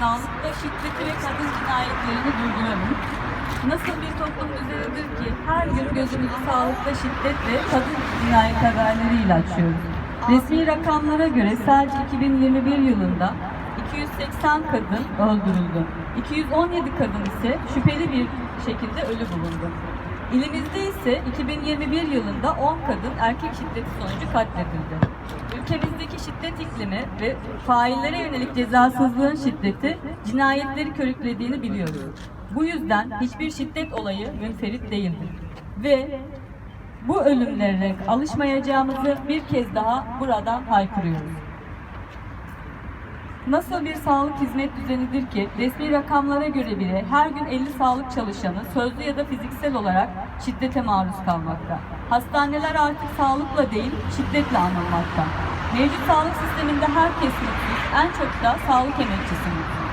sağlıkta şiddeti ve kadın cinayetlerini durduralım. Nasıl bir toplum üzeridir ki her gün gözümüzü sağlıkta şiddet ve kadın cinayet haberleriyle açıyoruz. Resmi rakamlara göre sadece 2021 yılında 280 kadın öldürüldü. 217 kadın ise şüpheli bir şekilde ölü bulundu. İlimizde ise 2021 yılında 10 kadın erkek şiddeti sonucu katledildi. Ülkemizdeki şiddet iklimi ve faillere yönelik cezasızlığın şiddeti cinayetleri körüklediğini biliyoruz. Bu yüzden hiçbir şiddet olayı münferit değildir. Ve bu ölümlere alışmayacağımızı bir kez daha buradan haykırıyoruz. Nasıl bir sağlık hizmet düzenidir ki resmi rakamlara göre bile her gün 50 sağlık çalışanı sözlü ya da fiziksel olarak şiddete maruz kalmakta. Hastaneler artık sağlıkla değil şiddetle anılmakta. Mevcut sağlık sisteminde herkes mutsuz, en çok da sağlık emekçisi mutsuz.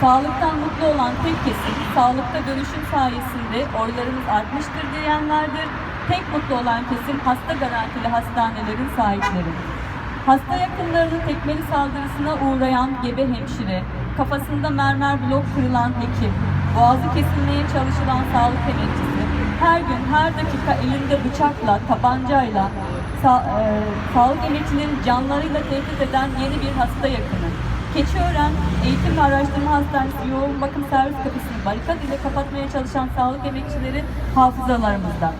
Sağlıktan mutlu olan tek kesim, sağlıkta dönüşüm sayesinde oylarımız artmıştır diyenlerdir. Tek mutlu olan kesim hasta garantili hastanelerin sahipleri. Hasta yakınlarının tekmeli saldırısına uğrayan gebe hemşire, kafasında mermer blok kırılan hekim, boğazı kesilmeye çalışılan sağlık emekçisi, her gün her dakika elinde bıçakla, tabancayla sa- e, sağlık emekçilerin canlarıyla tehdit eden yeni bir hasta yakını. Keçiören Eğitim ve Araştırma Hastanesi yoğun bakım servis kapısını barikat ile kapatmaya çalışan sağlık emekçileri hafızalarımızda.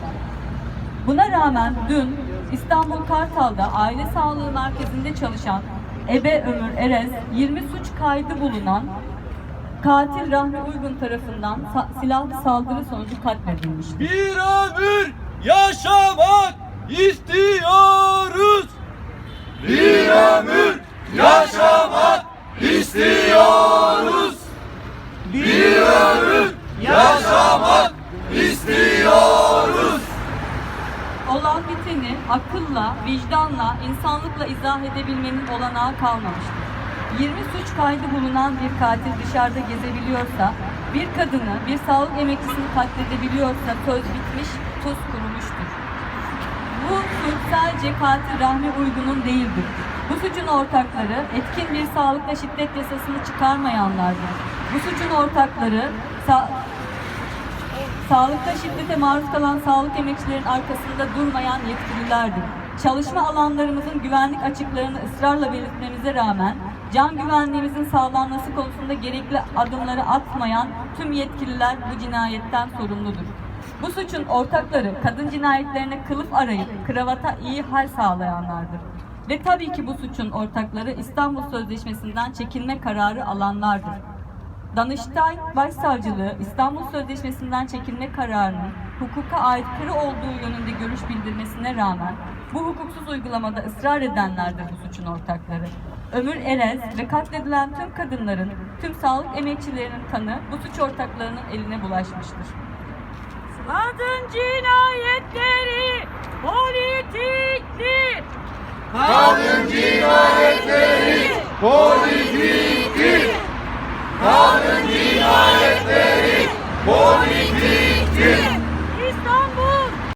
Buna rağmen dün İstanbul Kartal'da aile sağlığı merkezinde çalışan Ebe Ömür Erez 20 suç kaydı bulunan katil Rahmi Uygun tarafından sa- silahlı saldırı sonucu katledilmiştir. Bir ömür yaşamak istiyoruz. Bir ömür yaşamak istiyoruz. Bir ömür yaşamak istiyoruz. Olan biteni akılla, vicdanla, insanlıkla izah edebilmenin olanağı kalmamıştır. 20 suç kaydı bulunan bir katil dışarıda gezebiliyorsa, bir kadını, bir sağlık emekçisini katledebiliyorsa söz bitmiş, tuz kurumuştur. Bu suç sadece katil Rahmi Uygun'un değildir. Bu suçun ortakları etkin bir sağlıkta şiddet yasasını çıkarmayanlardır. Bu suçun ortakları sa- Sağlıkta şiddete maruz kalan sağlık emekçilerin arkasında durmayan yetkililerdir. Çalışma alanlarımızın güvenlik açıklarını ısrarla belirtmemize rağmen can güvenliğimizin sağlanması konusunda gerekli adımları atmayan tüm yetkililer bu cinayetten sorumludur. Bu suçun ortakları kadın cinayetlerine kılıf arayıp kravata iyi hal sağlayanlardır. Ve tabii ki bu suçun ortakları İstanbul Sözleşmesi'nden çekilme kararı alanlardır. Danıştay Başsavcılığı İstanbul Sözleşmesi'nden çekilme kararının hukuka aykırı olduğu yönünde görüş bildirmesine rağmen bu hukuksuz uygulamada ısrar edenlerdir bu suçun ortakları. Ömür Erez ve katledilen tüm kadınların, tüm sağlık emekçilerinin kanı bu suç ortaklarının eline bulaşmıştır. Kadın cinayetleri politiktir. Kadın cinayetleri polis Подіймає вперед, повні квітки,